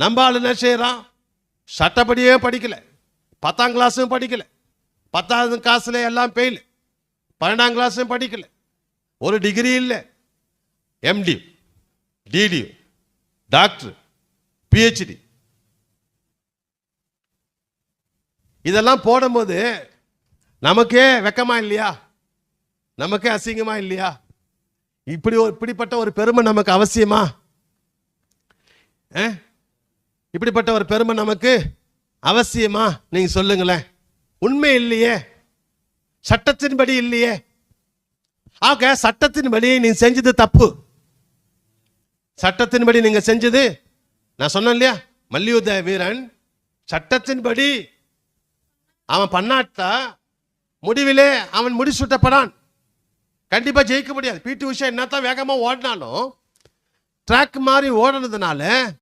நம்ம ஆள் என்ன செய்கிறான் சட்டப்படியே படிக்கலை. பத்தாம் கிளாஸும் படிக்கலை. பத்தாவது காசுல எல்லாம் பெயில் பன்னெண்டாம் கிளாஸும் படிக்கலை. ஒரு டிகிரி இல்லை. எம்டி டிடியு டாக்டர் பிஹெச்டி இதெல்லாம் போடும்போது நமக்கே வெக்கமா இல்லையா? நமக்கே அசிங்கமா இல்லையா? இப்படி ஒரு இப்படிப்பட்ட ஒரு பெருமை நமக்கு அவசியமா? இப்படிப்பட்ட ஒரு பெருமை நமக்கு அவசியமா? நீங்க சொல்லுங்களேன். உண்மை இல்லையே. சட்டத்தின்படி இல்லையே. ஆக சட்டத்தின்படி நீ செஞ்சது தப்பு. சட்டத்தின்படி நீங்க செஞ்சது நான் சொன்னேன் இல்லையா? மல்யுத்த வீரன் சட்டத்தின்படி அவன் பண்ணாட்டா முடிவிலே அவன் முடிசூட்டப்படான் கண்டிப்பா ஜெயிக்க முடியாது. பிடி உஷா என்னத்தான் வேகமா ஓடினாலும் ட்ராக் மாதிரி ஓடுனதுனால